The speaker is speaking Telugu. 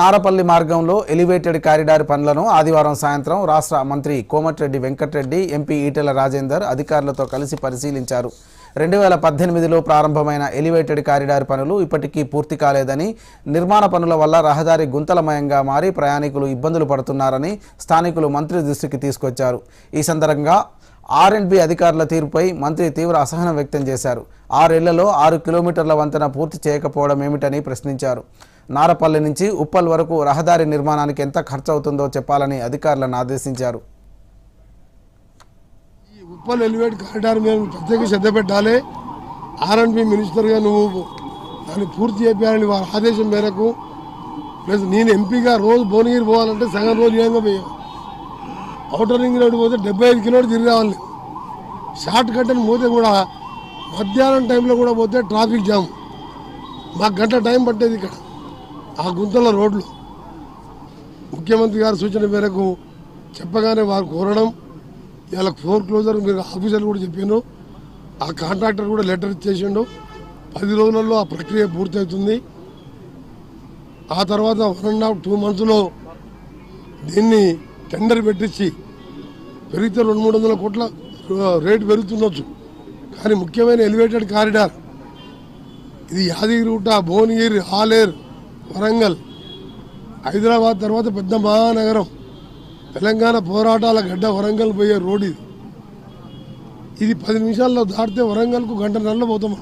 నారపల్లి మార్గంలో ఎలివేటెడ్ కారిడార్ పనులను ఆదివారం సాయంత్రం రాష్ట్ర మంత్రి కోమటిరెడ్డి వెంకటరెడ్డి ఎంపీ ఈటెల రాజేందర్ అధికారులతో కలిసి పరిశీలించారు. రెండు వేల పద్దెనిమిదిలో ప్రారంభమైన ఎలివేటెడ్ కారిడార్ పనులు ఇప్పటికీ పూర్తి కాలేదని నిర్మాణ పనుల వల్ల రహదారి గుంతలమయంగా మారి ప్రయాణికులు ఇబ్బందులు పడుతున్నారని స్థానికులు మంత్రి దృష్టికి తీసుకొచ్చారు. ఈ సందర్భంగా ఆర్ఎండ్బి అధికారుల తీరుపై మంత్రి తీవ్ర అసహనం వ్యక్తం చేశారు. ఆరేళ్ళలో ఆరు కిలోమీటర్ల వంతెన పూర్తి చేయకపోవడం ఏమిటని ప్రశ్నించారు. నారపల్లి నుంచి ఉప్పల్ వరకు రహదారి నిర్మాణానికి ఎంత ఖర్చు అవుతుందో చెప్పాలని అధికారులను ఆదేశించారు. ఈ ఉప్పల్ ఎలివేట్ కారిడార్ మేము ప్రత్యేక శ్రద్ధ పెట్టాలి. ఆర్ఎండ్బి మినిస్టర్గా నువ్వు దాన్ని పూర్తి చేయాలని వారి ఆదేశం మేరకు ప్లస్ నేను ఎంపీగా రోజు భువనగిరి పోవాలంటే సగం రోజు ఏమో పోయాం అవుటర్ రింగ్ రోడ్డు పోతే డెబ్బై ఐదు కిలోలు తిరిగి రావాలి. షార్ట్ కట్ అని పోతే కూడా మధ్యాహ్నం టైంలో కూడా పోతే ట్రాఫిక్ జామ్. మాకు గంట టైం పట్టేది ఇక్కడ ఆ గుంతల రోడ్లు. ముఖ్యమంత్రి గారి సూచన మేరకు చెప్పగానే వారు కోరడం ఇలా ఫోర్ క్లోజర్ మీరు ఆఫీసర్లు కూడా చెప్పాను ఆ కాంట్రాక్టర్ కూడా లెటర్ ఇచ్చేసిండు. పది రోజులలో ఆ ప్రక్రియ పూర్తవుతుంది. ఆ తర్వాత వన్ అండ్ హాఫ్ టూ మంత్స్లో దీన్ని టెండర్ పెట్టించి పెరిగితే రెండు మూడు వందల కోట్ల రేటు పెరుగుతుండొచ్చు. కానీ ముఖ్యమైన ఎలివేటెడ్ కారిడార్ ఇది యాదగిరిగుట్ట భువనగిరి ఆలేరు వరంగల్ హైదరాబాద్ తర్వాత పెద్ద మహానగరం తెలంగాణ పోరాటాల గడ్డ వరంగల్ పోయే రోడ్ ఇది. ఇది పది నిమిషాల్లో దాటితే వరంగల్కు గంట నెలలో పోతాం